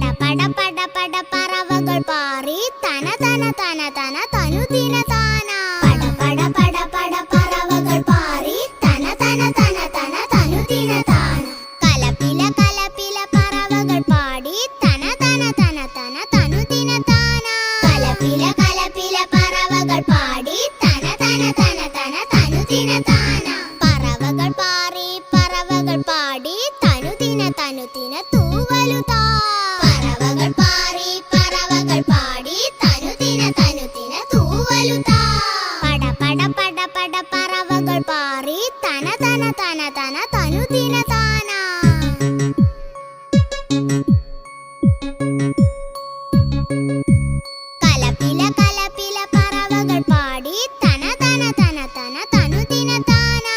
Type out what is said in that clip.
பட பட பட பட பறவைகள் பாரி தன தன தன தன தனு தின தானா பட பட பட பட பறவைகள் பாரி தன தன தன தன தனு தின தானா கலப்பில கலப்பில பறவைகள் பாடி தன தன தன தன தனு தின தானா கலப்பில கலப்பில பறவைகள் பாடி தன தன தன தன தனு தின தானா தன தன தன தன தனு தின தானா. கலப்பில கலப்பில பறவைகள் பாடி தன தன தன தன தனு தின தானா.